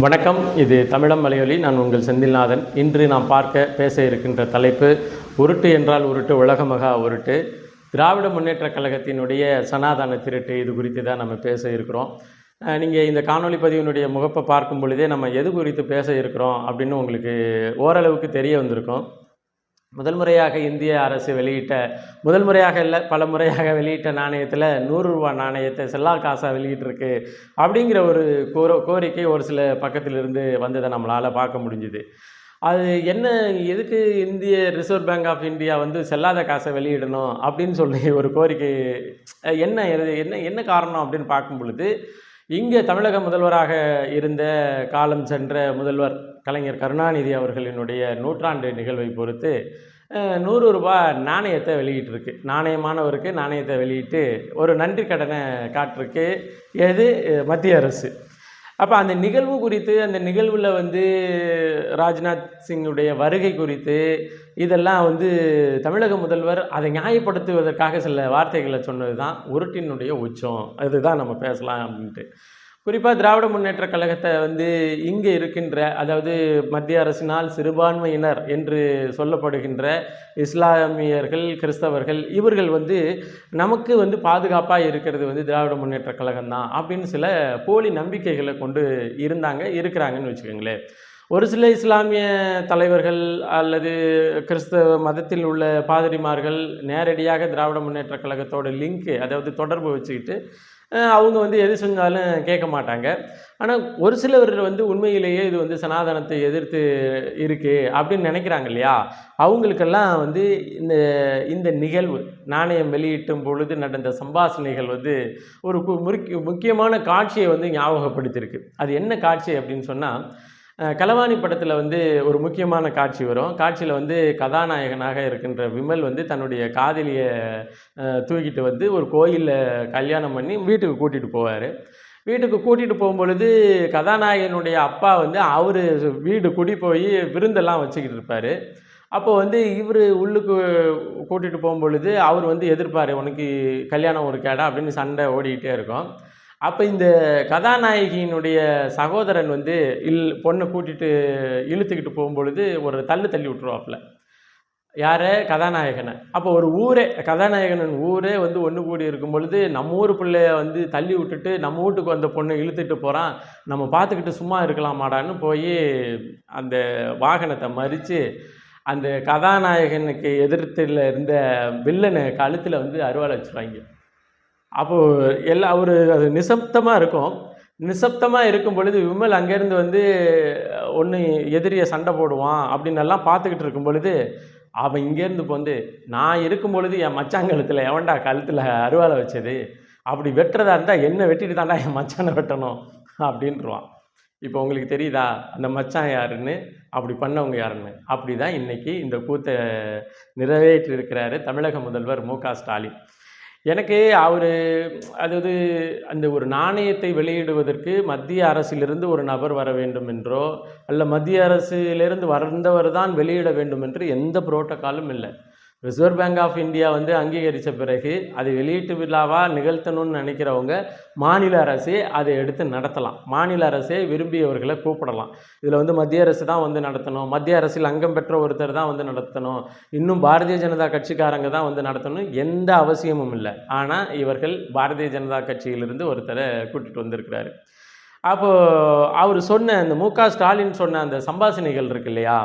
வணக்கம். இது தமிழம் மலையொலி. நான் உங்கள் செந்தில்நாதன். இன்று நாம் பார்க்க பேச இருக்கின்ற தலைப்பு உருட்டு என்றால் உருட்டு உலகமகா உருட்டு. திராவிட முன்னேற்றக் கழகத்தினுடைய சனாதன திருட்டு இது குறித்து தான் நம்ம பேச இருக்கிறோம். நீங்கள் இந்த காணொளி பதிவினுடைய முகப்பை பார்க்கும் பொழுதே நம்ம எது குறித்து பேச இருக்கிறோம் அப்படின்னு உங்களுக்கு ஓரளவுக்கு தெரிய வந்திருக்கும். முதல் முறையாக இந்திய அரசு வெளியிட்ட முதல் முறையாக இல்லை பல முறையாக வெளியிட்ட நாணயத்தில் நூறு ரூபா நாணயத்தை செல்லா காசாக வெளியிட்டிருக்கு அப்படிங்கிற ஒரு கோர கோரிக்கை ஒரு சில பக்கத்திலிருந்து வந்ததை நம்மளால் பார்க்க முடிஞ்சுது. அது என்ன எதுக்கு இந்திய ரிசர்வ் பேங்க் ஆஃப் இந்தியா வந்து செல்லாத காசை வெளியிடணும் அப்படின்னு சொல்லி ஒரு கோரிக்கை என்ன என்ன என்ன காரணம் அப்படின்னு பார்க்கும் பொழுது இங்கே தமிழக முதல்வராக இருந்த காலம் சென்ற முதல்வர் கலைஞர் கருணாநிதி அவர்களினுடைய நூற்றாண்டு நிகழ்வை பொறுத்து நூறு ரூபாய் நாணயத்தை வெளியிட்டிருக்கு. நாணயமானவருக்கு நாணயத்தை வெளியிட்டு ஒரு நன்றி கடனை காட்டிருக்கு. எது? மத்திய அரசு. அப்போ அந்த நிகழ்வு குறித்து அந்த நிகழ்வில் வந்து ராஜ்நாத் சிங்குடைய வருகை குறித்து இதெல்லாம் வந்து தமிழக முதல்வர் அதை நியாயப்படுத்துவதற்காக சில வார்த்தைகளை சொன்னது தான் உருட்டினுடைய உச்சம். அதுதான் நம்ம பேசலாம் அப்படின்ட்டு. குறிப்பாக திராவிட முன்னேற்றக் கழகத்தை வந்து இங்கே இருக்கின்ற அதாவது மத்திய அரசினால் சிறுபான்மையினர் என்று சொல்லப்படுகின்ற இஸ்லாமியர்கள் கிறிஸ்தவர்கள் இவர்கள் வந்து நமக்கு வந்து பாதுகாப்பாக இருக்கிறது வந்து திராவிட முன்னேற்றக் கழகம் தான் அப்படின்னு சில போலி நம்பிக்கைகளை கொண்டு இருந்தாங்க இருக்கிறாங்கன்னு வச்சுக்கோங்களேன். ஒரு சில இஸ்லாமிய தலைவர்கள் அல்லது கிறிஸ்தவ மதத்தில் உள்ள பாதிரிமார்கள் நேரடியாக திராவிட முன்னேற்றக் கழகத்தோட லிங்க்கு அதாவது தொடர்பு வச்சுக்கிட்டு அவங்க வந்து எது செஞ்சாலும் கேட்க மாட்டாங்க. ஆனால் ஒரு சிலவர் வந்து உண்மையிலேயே இது வந்து சனாதனத்தை எதிர்த்து இருக்குது அப்படின்னு நினைக்கிறாங்க இல்லையா? அவங்களுக்கெல்லாம் வந்து இந்த இந்த நிகழ்வு நாணயம் வெளியிட்டும் பொழுது நடந்த சம்பாஷணைகள் வந்து ஒரு கு- முக்கியமான காட்சியை வந்து ஞாபகப்படுத்தியிருக்கு. அது என்ன காட்சி அப்படின்னு சொன்னால் களவாணி படத்தில் வந்து ஒரு முக்கியமான காட்சி வரும். காட்சியில் வந்து கதாநாயகனாக இருக்கின்ற விமல் வந்து தன்னுடைய காதலியை தூக்கிட்டு வந்து ஒரு கோயிலில் கல்யாணம் பண்ணி வீட்டுக்கு கூட்டிகிட்டு போவார். வீட்டுக்கு கூட்டிகிட்டு போகும்பொழுது கதாநாயகனுடைய அப்பா வந்து அவர் வீடு குடி போய் விருந்தெல்லாம் வச்சுக்கிட்டு இருப்பார். அப்போ வந்து இவர் உள்ளுக்கு கூட்டிகிட்டு போகும்பொழுது அவர் வந்து எதிர்ப்பார் உனக்கு கல்யாணம் ஒரு கேடா அப்படின்னு சண்டை ஓடிக்கிட்டே இருக்கும். அப்போ இந்த கதாநாயகியினுடைய சகோதரன் வந்து இல் பொண்ணை கூட்டிகிட்டு இழுத்துக்கிட்டு போகும்பொழுது ஒரு தள்ளு தள்ளி விட்டுருவாப்புல. யார்? கதாநாயகனை. அப்போ ஒரு ஊரே கதாநாயகனின் ஊரே வந்து ஒன்று கூடி இருக்கும் பொழுது நம்ம ஊர் பிள்ளைய வந்து தள்ளி விட்டுட்டு நம்ம வீட்டுக்கு வந்த பொண்ணை இழுத்துட்டு போகிறான் நம்ம பார்த்துக்கிட்டு சும்மா இருக்கலாமாடான்னு போய் அந்த வாகனத்தை மறித்து அந்த கதாநாயகனுக்கு எதிர்த்தில் இருந்த வில்லனை கழுத்தில் வந்து அருவாள் வச்சுருவாங்க. அப்போது எல்லா ஒரு அது நிசப்தமாக இருக்கும். நிசப்தமாக இருக்கும் பொழுது விமல் அங்கேருந்து வந்து ஒன்று எதிரியை சண்டை போடுவான் அப்படின்னு எல்லாம் பார்த்துக்கிட்டு இருக்கும் பொழுது அவன் இங்கேருந்து இப்போ வந்து நான் இருக்கும் பொழுது என் மச்சாங்கழுத்தில் எவன்டா கழுத்தில் அருவாளை வச்சது? அப்படி வெட்டுறதா இருந்தால் என்ன வெட்டிட்டு தாண்டா என் மச்சானை வெட்டணும் அப்படின்றான் இப்போ உங்களுக்கு தெரியுதா அந்த மச்சான் யாருன்னு? அப்படி பண்ணவங்க யாருன்னு? அப்படி தான் இன்றைக்கி இந்த கூத்தை நிறைவேற்றி இருக்கிறாரு தமிழக முதல்வர் மு க ஸ்டாலின். எனக்கு அவர் அதாவது அந்த ஒரு நாணயத்தை வெளியிடுவதற்கு மத்திய அரசிலிருந்து ஒரு நபர் வர வேண்டும் என்றோ அல்ல மத்திய அரசிலிருந்து வந்தவர் தான் வெளியிட வேண்டும் என்று எந்த புரோட்டோக்காலும் இல்லை. ரிசர்வ் பேங்க் ஆஃப் இந்தியா வந்து அங்கீகரித்த பிறகு அதை வெளியீட்டு விழாவாக நிகழ்த்தணும்னு நினைக்கிறவங்க மாநில அரசே அதை எடுத்து நடத்தலாம். மாநில அரசே விரும்பியவர்களை கூப்பிடலாம். இதில் வந்து மத்திய அரசு தான் வந்து நடத்தணும். மத்திய அரசில் அங்கம் பெற்ற ஒருத்தர் தான் வந்து நடத்தணும். இன்னும் பாரதிய ஜனதா கட்சிக்காரங்க தான் வந்து நடத்தணும். எந்த அவசியமும் இல்லை. ஆனால் இவர்கள் பாரதிய ஜனதா கட்சியிலிருந்து ஒருத்தரை கூட்டிகிட்டு வந்திருக்கிறாரு. அப்போது அவர் சொன்ன அந்த மு க ஸ்டாலின் சொன்ன அந்த சம்பாஷணைகள் இருக்கு இல்லையா?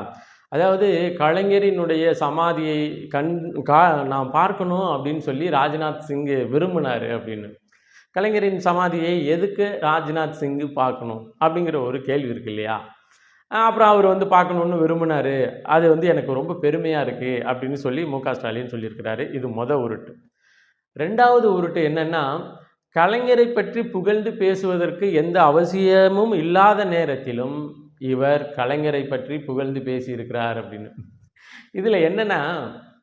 அதாவது கலைஞரினுடைய சமாதியை கண் கா நான் பார்க்கணும் அப்படின்னு சொல்லி ராஜ்நாத் சிங் விரும்பினார் அப்படின்னு. கலைஞரின் சமாதியை எதுக்கு ராஜ்நாத் சிங் பார்க்கணும் அப்படிங்கிற ஒரு கேள்வி இருக்கு இல்லையா? அப்புறம் அவர் வந்து பார்க்கணுன்னு விரும்பினார். அது வந்து எனக்கு ரொம்ப பெருமையாக இருக்குது அப்படின்னு சொல்லி மு க ஸ்டாலின் சொல்லியிருக்கிறாரு. இது மொத உருட்டு. ரெண்டாவது உருட்டு என்னென்னா கலைஞரை பற்றி புகழ்ந்து பேசுவதற்கு எந்த அவசியமும் இல்லாத நேரத்திலும் இவர் கலைஞரை பற்றி புகழ்ந்து பேசியிருக்கிறார் அப்படின்னு. இதில் என்னென்னா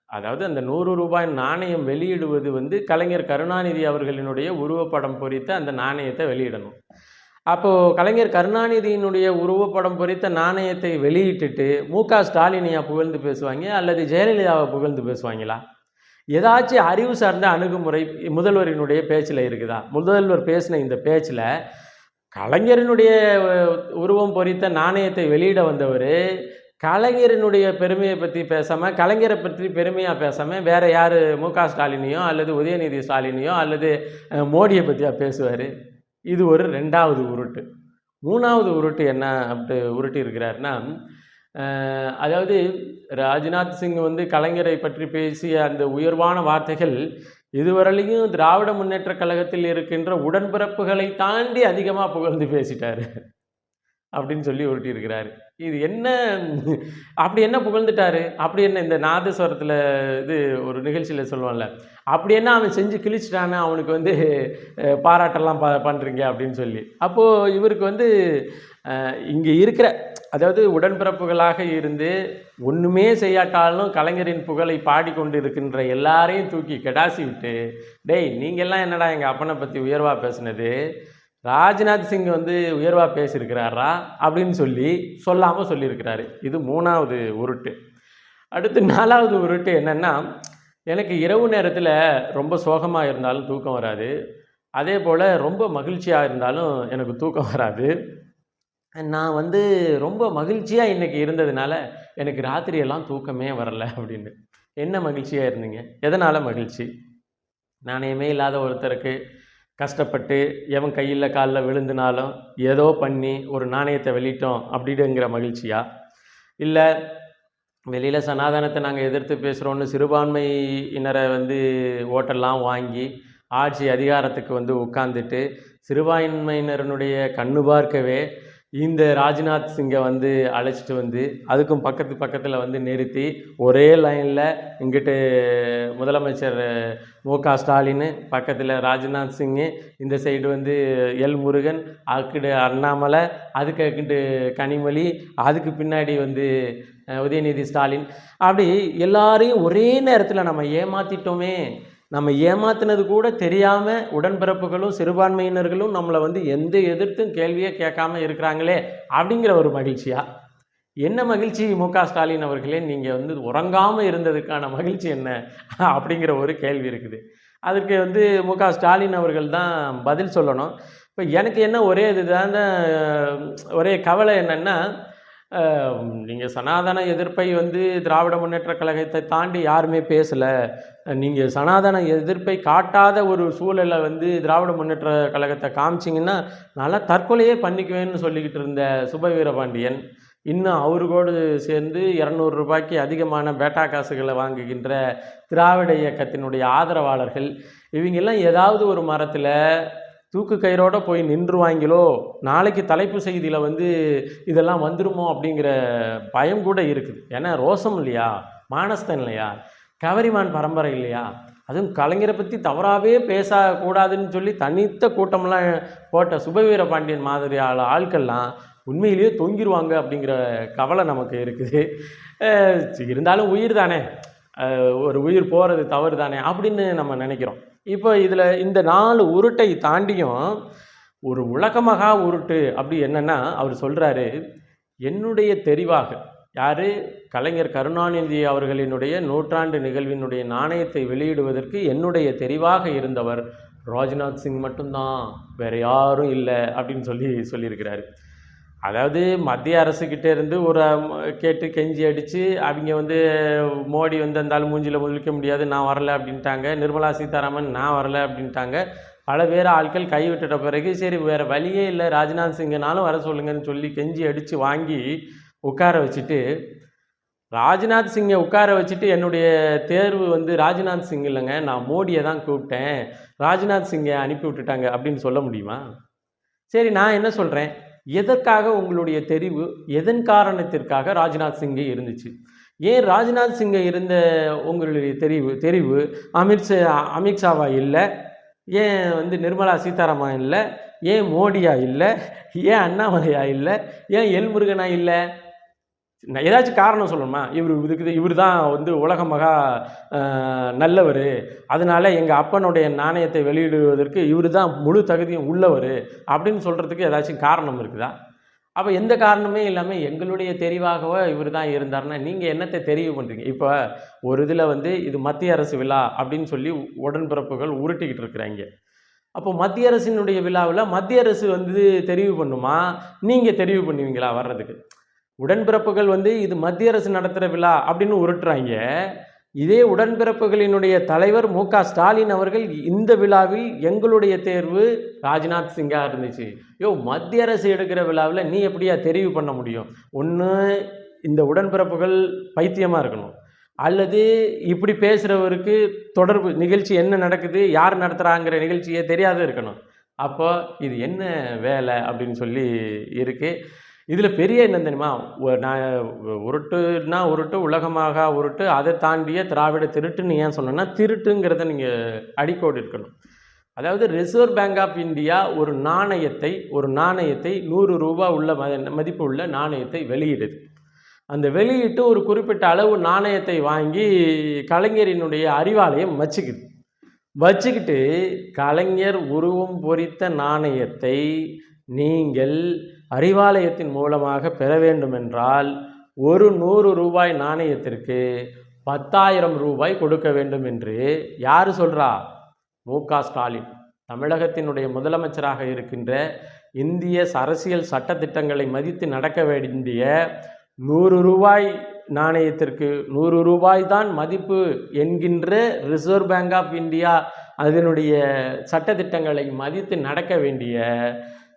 அதாவது அந்த நூறு ரூபாய் நாணயம் வெளியிடுவது வந்து கலைஞர் கருணாநிதி அவர்களினுடைய உருவப்படம் பொறித்த அந்த நாணயத்தை வெளியிடணும். அப்போது கலைஞர் கருணாநிதியினுடைய உருவப்படம் பொறித்த நாணயத்தை வெளியிட்டுட்டு மு க ஸ்டாலினியா புகழ்ந்து பேசுவாங்க அல்லது ஜெயலலிதாவை புகழ்ந்து பேசுவாங்களா? ஏதாச்சும் அறிவு சார்ந்த அணுகுமுறை முதல்வரினுடைய பேச்சில் இருக்குதா? முதல்வர் பேசின இந்த பேச்சில் கலைஞரினுடைய உருவம் பொறித்த நாணயத்தை வெளியிட வந்தவர் கலைஞரினுடைய பெருமையை பற்றி பேசாமல் கலைஞரை பற்றி பெருமையாக பேசாமல் வேறு யார் மு க ஸ்டாலினையோ அல்லது உதயநிதி ஸ்டாலினையோ அல்லது மோடியை பற்றியா பேசுவார்? இது ஒரு ரெண்டாவது உருட்டு. மூணாவது உருட்டு என்ன அப்படி உருட்டி இருக்கிறாருன்னா அதாவது ராஜ்நாத் சிங் வந்து கலைஞரை பற்றி பேசிய அந்த உயர்வான வார்த்தைகள் இதுவரையிலையும் திராவிட முன்னேற்ற கழகத்தில் இருக்கின்ற உடன்பிறப்புகளை தாண்டி அதிகமாக புகழ்ந்து பேசிட்டாரு. அப்படின்னு சொல்லி உருட்டியிருக்கிறாரு. இது என்ன அப்படி என்ன புகழ்ந்துட்டாரு? அப்படி என்ன இந்த நாதஸ்வரத்தில் இது ஒரு நிகழ்ச்சியில் சொல்லுவான்ல அப்படி என்ன அவன் செஞ்சு கிழிச்சிட்டானே அவனுக்கு வந்து பாராட்டெல்லாம் ப பண்ணுறீங்க அப்படின்னு சொல்லி. அப்போது இவருக்கு வந்து இங்கே இருக்கிற அதாவது உடன்பிறப்புகளாக இருந்து ஒன்றுமே செய்யாட்டாலும் கலைஞரின் புகழை பாடிக்கொண்டு இருக்கின்ற எல்லாரையும் தூக்கி கெடாசி விட்டு டேய் நீங்கள்லாம் என்னடா எங்கள் அப்பனை பற்றி உயர்வாக பேசுனது? ராஜ்நாத் சிங் வந்து உயர்வாக பேசியிருக்கிறாரா? அப்படின்னு சொல்லி சொல்லாமல் சொல்லியிருக்கிறாரு. இது மூணாவது உருட்டு. அடுத்து நாலாவது உருட்டு என்னென்னா எனக்கு இரவு நேரத்தில் ரொம்ப சோகமாக இருந்தாலும் தூக்கம் வராது. அதே போல் ரொம்ப மகிழ்ச்சியாக இருந்தாலும் எனக்கு தூக்கம் வராது. நான் வந்து ரொம்ப மகிழ்ச்சியாக இன்றைக்கி இருந்ததுனால எனக்கு ராத்திரியெல்லாம் தூக்கமே வரல அப்படின்னு. என்ன மகிழ்ச்சியாக இருந்தீங்க? எதனால் மகிழ்ச்சி? நாணயமே இல்லாத ஒருத்தருக்கு கஷ்டப்பட்டு எவன் கையில் காலில் விழுந்துனாலும் ஏதோ பண்ணி ஒரு நாணயத்தை வெளியிட்டோம் அப்படிங்கிற மகிழ்ச்சியா? இல்லை வெளியில் சனாதனத்தை நாங்கள் எதிர்த்து பேசுகிறோன்னு சிறுபான்மையினரை வந்து ஓட்டெல்லாம் வாங்கி ஆட்சி அதிகாரத்துக்கு வந்து உட்காந்துட்டு சிறுபான்மையினருடைய கண்ணு பார்க்கவே இந்த ராஜ்நாத் சிங்கை வந்து அழைச்சிட்டு வந்து அதுக்கும் பக்கத்து பக்கத்தில் வந்து நிறுத்தி ஒரே லைனில் இங்கிட்டு முதலமைச்சர் மு க ஸ்டாலின் பக்கத்தில் ராஜ்நாத் சிங்கு இந்த சைடு வந்து எல் முருகன் அக்கிட்டு அண்ணாமலை அதுக்கு அங்கிட்டு கனிமொழி அதுக்கு பின்னாடி வந்து உதயநிதி ஸ்டாலின். அப்படி எல்லாரையும் ஒரே நேரத்தில் நம்ம ஏமாற்றிட்டோமே நம்ம ஏமாத்தினது கூட தெரியாமல் உடன்பிறப்புகளும் சிறுபான்மையினர்களும் நம்மளை வந்து எந்த எதிர்த்தும் கேள்வியே கேட்காம இருக்கிறாங்களே அப்படிங்கிற ஒரு மகிழ்ச்சியா? என்ன மகிழ்ச்சி மு க ஸ்டாலின் அவர்களே நீங்கள் வந்து உறங்காமல் இருந்ததுக்கான மகிழ்ச்சி என்ன? அப்படிங்கிற ஒரு கேள்வி இருக்குது. அதுக்கு வந்து மு க ஸ்டாலின் அவர்கள் தான் பதில் சொல்லணும். இப்போ எனக்கு என்ன ஒரே இதுதான் ஒரே கவலை என்னென்னா நீங்கள் சனாதன எதிர்ப்பை வந்து திராவிட முன்னேற்ற கழகத்தை தாண்டி யாருமே பேசலை. நீங்கள் சனாதன எதிர்ப்பை காட்டாத ஒரு சூழலை வந்து திராவிட முன்னேற்ற கழகத்தை காமிச்சிங்கன்னா நல்லா தற்கொலையே பண்ணிக்குவேன்னு சொல்லிக்கிட்டு இருந்த சுப வீரபாண்டியன் இன்னும் அவருகோடு சேர்ந்து இரநூறு ரூபாய்க்கு அதிகமான பேட்டா காசுகளை வாங்குகின்ற திராவிட இயக்கத்தினுடைய ஆதரவாளர்கள் இவங்கெல்லாம் ஏதாவது ஒரு மரத்தில் தூக்கு கயிறோடு போய் நின்றுவாங்களோ? நாளைக்கு தலைப்பு செய்தியில் வந்து இதெல்லாம் வந்துருமோ அப்படிங்கிற பயம் கூட இருக்குது. ஏன்னா ரோசம் இல்லையா? மானஸ்தன் இல்லையா? கவரிமான் பரம்பரை இல்லையா? அதுவும் கலைஞரை பற்றி தவறாகவே பேசக்கூடாதுன்னு சொல்லி தனித்த கூட்டம்லாம் போட்ட சுபவீர பாண்டியன் மாதிரி ஆள் ஆட்கள்லாம் உண்மையிலேயே தொங்கிடுவாங்க அப்படிங்கிற கவலை நமக்கு இருக்குது. இருந்தாலும் உயிர் தானே. ஒரு உயிர் போகிறது தவறு தானே அப்படின்னு நம்ம நினைக்கிறோம். இப்போ இதில் இந்த நாலு உருட்டை தாண்டியும் ஒரு உலகமகா உருட்டு அப்படி என்னன்னா அவர் சொல்கிறாரு என்னுடைய தெரிவாக யார்? கலைஞர் கருணாநிதி அவர்களினுடைய நூற்றாண்டு நிகழ்வினுடைய நாணயத்தை வெளியிடுவதற்கு என்னுடைய தெரிவாக இருந்தவர் ராஜ்நாத் சிங் மட்டும்தான் வேற யாரும் இல்லை அப்படின்னு சொல்லி சொல்லியிருக்கிறாரு. அதாவது மத்திய அரசுக்கிட்டே இருந்து ஒரு கேட்டு கெஞ்சி அடித்து அவங்க வந்து மோடி வந்து அந்த மூஞ்சியில் முழிக்க முடியாது நான் வரல அப்படின்ட்டாங்க. நிர்மலா சீதாராமன் நான் வரல அப்படின்ட்டாங்க. பல பேர் ஆட்கள் கைவிட்டுட்ட பிறகு சரி வேறு வழியே இல்லை ராஜ்நாத் சிங்கனாலும் வர சொல்லுங்கன்னு சொல்லி கெஞ்சி அடித்து வாங்கி உட்கார வச்சுட்டு ராஜ்நாத் சிங்கை உட்கார வச்சுட்டு என்னுடைய தேர்வு வந்து ராஜ்நாத் சிங் இல்லைங்க நான் மோடியை தான் கூப்பிட்டேன். ராஜ்நாத் சிங்கை அனுப்பி விட்டுட்டாங்க அப்படின்னு சொல்ல முடியுமா? சரி நான் என்ன சொல்கிறேன் எதற்காக உங்களுடைய தெரிவு எதன் காரணத்திற்காக ராஜ்நாத் சிங்கே இருந்துச்சு? ஏன் ராஜ்நாத் சிங்கை இருந்த உங்களுடைய தெரிவு தெரிவு அமித்ஷா அமித்ஷாவா இல்லை? ஏன் வந்து நிர்மலா சீதாராமன் இல்லை? ஏன் மோடியா இல்லை? ஏன் அண்ணாமலையா இல்லை? ஏன் எல்முருகனா இல்லை? ஏதாச்சும் காரணம் சொல்லணுமா? இவர் இதுக்கு இவர் தான் வந்து உலக மகா நல்லவர். அதனால் எங்கள் அப்பனுடைய நாணயத்தை வெளியிடுவதற்கு இவர் தான் முழு தகுதியும் உள்ளவர் அப்படின்னு சொல்கிறதுக்கு ஏதாச்சும் காரணம் இருக்குதா? அப்போ எந்த காரணமே இல்லாமல் எங்களுடைய தெரிவாகவோ இவர் தான் இருந்தார்னா நீங்கள் என்னத்தை தெரிவு பண்ணுறீங்க இப்போ ஒரு இதில் வந்து இது மத்திய அரசு விழா அப்படின்னு சொல்லி உடன்பிறப்புகள் உருட்டிக்கிட்டு இருக்கிறாங்க. அப்போ மத்திய அரசினுடைய விழாவில் மத்திய அரசு வந்து தெரிவு பண்ணுமா? நீங்கள் தெரிவு பண்ணுவீங்களா வர்றதுக்கு? உடன்பிறப்புகள் வந்து இது மத்திய அரசு நடத்துகிற விழா அப்படின்னு உருட்டுறாங்க. இதே உடன்பிறப்புகளினுடைய தலைவர் மு க ஸ்டாலின் அவர்கள் இந்த விழாவில் எங்களுடைய தேர்வு ராஜ்நாத் சிங்காக இருந்துச்சு. யோ மத்திய அரசு எடுக்கிற விழாவில் நீ எப்படியா தெரிவு பண்ண முடியும்? ஒன்று இந்த உடன்பிறப்புகள் பைத்தியமாக இருக்கணும். அல்லது இப்படி பேசுகிறவருக்கு தொடர்பு நிகழ்ச்சி என்ன நடக்குது யார் நடத்துகிறாங்கிற நிகழ்ச்சியே தெரியாத இருக்கணும். அப்போ இது என்ன வேலை அப்படின்னு சொல்லி இருக்குது இதில் பெரிய என்ன தெரியுமா? நான் உருட்டுனா உருட்டு உலகமாக உருட்டு அதை தாண்டிய திராவிட திருட்டுன்னு ஏன் சொன்னேன்னா திருட்டுங்கிறத நீங்கள் அடிக்கோடு இருக்கணும். அதாவது ரிசர்வ் பேங்க் ஆஃப் இந்தியா ஒரு நாணயத்தை ஒரு நாணயத்தை நூறு ரூபா உள்ள மதிப்பு உள்ள நாணயத்தை வெளியிடுது. அந்த வெளியிட்டு ஒரு குறிப்பிட்ட அளவு நாணயத்தை வாங்கி கலைஞரினுடைய அறிவாலயம் வச்சுக்குது. வச்சுக்கிட்டு கலைஞர் உருவம் பொறித்த நாணயத்தை நீங்கள் அறிவாலயத்தின் மூலமாக பெற வேண்டுமென்றால் ஒரு நூறு ரூபாய் நாணயத்திற்கு பத்தாயிரம் ரூபாய் கொடுக்க வேண்டும் என்று யார் சொல்கிறா மு. க. ஸ்டாலின். தமிழகத்தினுடைய முதலமைச்சராக இருக்கின்ற இந்திய அரசியல் சட்டத்திட்டங்களை மதித்து நடக்க வேண்டிய நூறு ரூபாய் நாணயத்திற்கு நூறு ரூபாய் தான் மதிப்பு என்கின்ற ரிசர்வ் பேங்க் ஆஃப் இந்தியா அதனுடைய சட்டத்திட்டங்களை மதித்து நடக்க வேண்டிய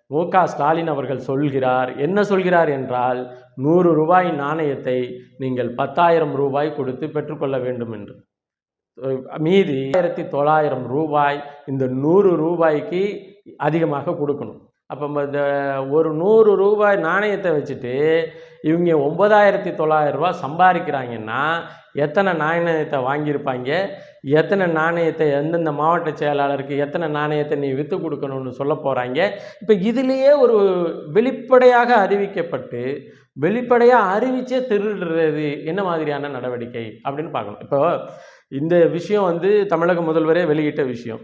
மு க. ஸ்டாலின் அவர்கள் சொல்கிறார். என்ன சொல்கிறார் என்றால் நூறு ரூபாய் நாணயத்தை நீங்கள் பத்தாயிரம் ரூபாய் கொடுத்து பெற்றுக்கொள்ள வேண்டும் என்று. மீதி ஆயிரத்தி தொள்ளாயிரம் ரூபாய் இந்த நூறு ரூபாய்க்கு அதிகமாக கொடுக்கணும். அப்போ இந்த ஒரு நூறு ரூபாய் நாணயத்தை வச்சுட்டு இவங்க ஒன்பதாயிரத்தி தொள்ளாயிரம் ரூபாய் சம்பாதிக்கிறாங்கன்னா எத்தனை நாணயத்தை வாங்கியிருப்பாங்க? எத்தனை நாணயத்தை எந்தெந்த மாவட்ட செயலாளருக்கு எத்தனை நாணயத்தை நீ விற்று கொடுக்கணும்னு சொல்ல போகிறாங்க இப்போ இதுலேயே ஒரு வெளிப்படையாக அறிவிக்கப்பட்டு வெளிப்படையாக அறிவிச்சே திருடுறது என்ன மாதிரியான நடவடிக்கை அப்படின்னு பார்க்கணும். இப்போ இந்த விஷயம் வந்து தமிழக முதல்வரே வெளியிட்ட விஷயம்.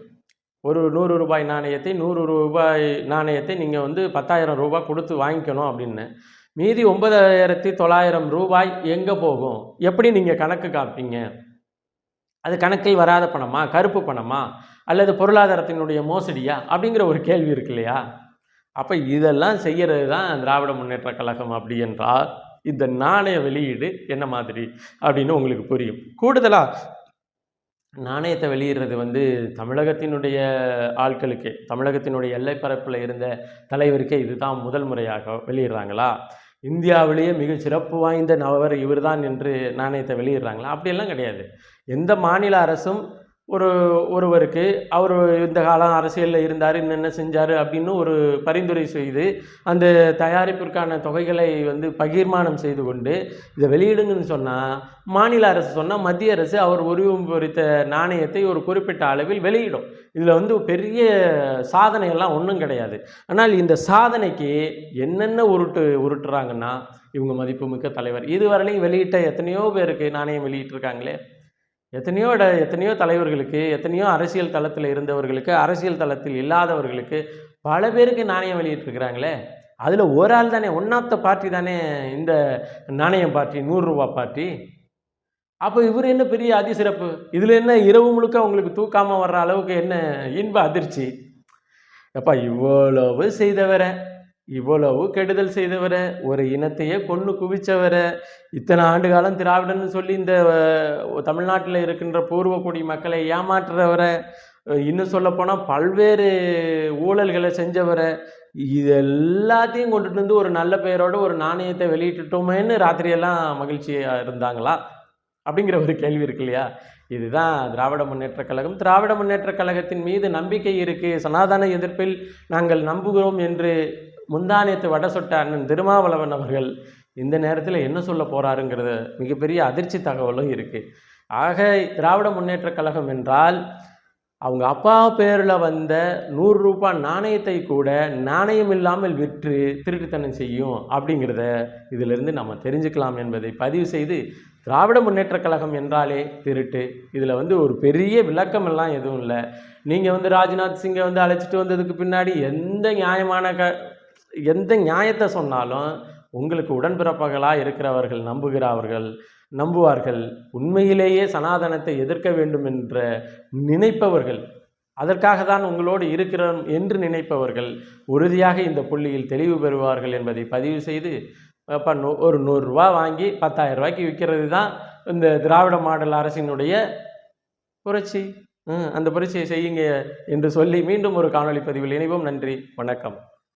ஒரு நூறு ரூபாய் நாணயத்தை நூறு ரூபாய் நாணயத்தை நீங்கள் வந்து பத்தாயிரம் ரூபாய் கொடுத்து வாங்கிக்கணும் அப்படின்னு. மீதி ஒன்பதாயிரத்தி தொள்ளாயிரம் ரூபாய் எங்கே போகும்? எப்படி நீங்கள் கணக்கு காப்பீங்க? அது கணக்கில் வராத பணமா? கருப்பு பணமா? அல்லது பொருளாதாரத்தினுடைய மோசடியா? அப்படிங்கிற ஒரு கேள்வி இருக்கு இல்லையா? அப்போ இதெல்லாம் செய்கிறது தான் திராவிட முன்னேற்ற கழகம் அப்படி என்றால் இந்த நாணய வெளியீடு என்ன மாதிரி? அப்படின்னு உங்களுக்கு புரியும். கூடுதலாக நாணயத்தை வெளியிடுறது வந்து தமிழகத்தினுடைய ஆட்களுக்கே தமிழகத்தினுடைய எல்லைப்பரப்பில் இருந்த தலைவருக்கே இதுதான் முதல் முறையாக வெளியிடுறாங்களா? இந்தியாவிலேயே மிக சிறப்பு வாய்ந்த நபர் இவர்தான் என்று நாணயத்தை வெளியிடுறாங்களா? அப்படியெல்லாம் கிடையாது. எந்த மாநில அரசும் ஒரு ஒருவருக்கு அவர் இந்த காலம் அரசியலில் இருந்தார் என்னென்ன செஞ்சார் அப்படின்னு ஒரு பரிந்துரை செய்து அந்த தயாரிப்பிற்கான தொகைகளை வந்து பகிர்மானம் செய்து கொண்டு இதை வெளியிடுங்கன்னு சொன்னால் மாநில அரசு சொன்னால் மத்திய அரசு அவர் உருவம் பொறித்த நாணயத்தை ஒரு குறிப்பிட்ட அளவில் வெளியிடும். இதில் வந்து பெரிய சாதனையெல்லாம் ஒன்றும் கிடையாது. ஆனால் இந்த சாதனைக்கு என்னென்ன உருட்டு உருட்டுறாங்கன்னா இவங்க மதிப்புமிக்க தலைவர். இதுவரையிலையும் வெளியிட்ட எத்தனையோ பேருக்கு நாணயம் வெளியிட்டிருக்காங்களே. எத்தனையோ இட எத்தனையோ தலைவர்களுக்கு எத்தனையோ அரசியல் தளத்தில் இருந்தவர்களுக்கு அரசியல் தளத்தில் இல்லாதவர்களுக்கு பல பேருக்கு நாணயம் வெளியிட்டிருக்கிறாங்களே. அதில் ஒரு ஆள் தானே ஒன் ஆஃப் த பார்ட்டி தானே இந்த நாணயம் பார்ட்டி நூறுரூவா பார்ட்டி. அப்போ இவர் என்ன பெரிய அதிசிறப்பு? இதில் என்ன இரவு முழுக்க அவங்களுக்கு தூக்காமல் வர்ற அளவுக்கு என்ன இன்ப அதிர்ச்சி? எப்பா இவ்வளவு செய்தவரை இவ்வளவு கெடுதல் செய்தவரை ஒரு இனத்தையே கொன்று குவிச்சவர இத்தனை ஆண்டு காலம் திராவிடன்னு சொல்லி இந்த தமிழ்நாட்டில் இருக்கின்ற பூர்வக்குடி மக்களை ஏமாற்றுறவரை இன்னும் சொல்லப்போனால் பல்வேறு ஊழல்களை செஞ்சவரை இது எல்லாத்தையும் கொண்டுட்டு வந்து ஒரு நல்ல பெயரோட ஒரு நாணயத்தை வெளியிட்டுட்டோமேன்னு ராத்திரியெல்லாம் மகிழ்ச்சியாக இருந்தாங்களா? அப்படிங்கிற ஒரு கேள்வி இருக்கு இல்லையா? இதுதான் திராவிட முன்னேற்றக் கழகம். திராவிட முன்னேற்றக் கழகத்தின் மீது நம்பிக்கை இருக்கு. சனாதன எதிர்ப்பில் நாங்கள் நம்புகிறோம் என்று முந்தானியத்து வட சொட்ட அண்ணன் திருமாவளவன் அவர்கள் இந்த நேரத்தில் என்ன சொல்ல போகிறாருங்கிறது மிகப்பெரிய அதிர்ச்சி தகவலும் இருக்குது ஆக திராவிட முன்னேற்றக் கழகம் என்றால் அவங்க அப்பா பேரில் வந்த நூறு ரூபாய் நாணயத்தை கூட நாணயம் இல்லாமல் விற்று திருட்டுத்தனம் செய்யும் அப்படிங்கிறத இதிலிருந்து நம்ம தெரிஞ்சுக்கலாம் என்பதை பதிவு செய்து திராவிட முன்னேற்றக் கழகம் என்றாலே திருட்டு. இதில் வந்து ஒரு பெரிய விளக்கமெல்லாம் எதுவும் இல்லை. நீங்கள் வந்து ராஜ்நாத் சிங்கை வந்து அழைச்சிட்டு வந்ததுக்கு பின்னாடி எந்த நியாயமான க எந்த நியாயத்தை சொன்னாலும் உங்களுக்கு உடன்பிறப்பகளாக இருக்கிறவர்கள் நம்புகிறவர்கள் நம்புவார்கள். உண்மையிலேயே சனாதனத்தை எதிர்க்க வேண்டும் என்ற நினைப்பவர்கள் அதற்காக தான் உங்களோடு இருக்கிறோம் என்று நினைப்பவர்கள் உறுதியாக இந்த புள்ளியில் தெளிவு பெறுவார்கள் என்பதை பதிவு செய்து அப்போ நூ ஒரு நூறுரூவா வாங்கி பத்தாயிரம் ரூபாய்க்கு விற்கிறது தான் இந்த திராவிட மாடல் அரசினுடைய புரட்சி. ம், அந்த புரட்சியை செய்யுங்க என்று சொல்லி மீண்டும் ஒரு காணொளி பதிவில் இணைவோம். நன்றி வணக்கம்.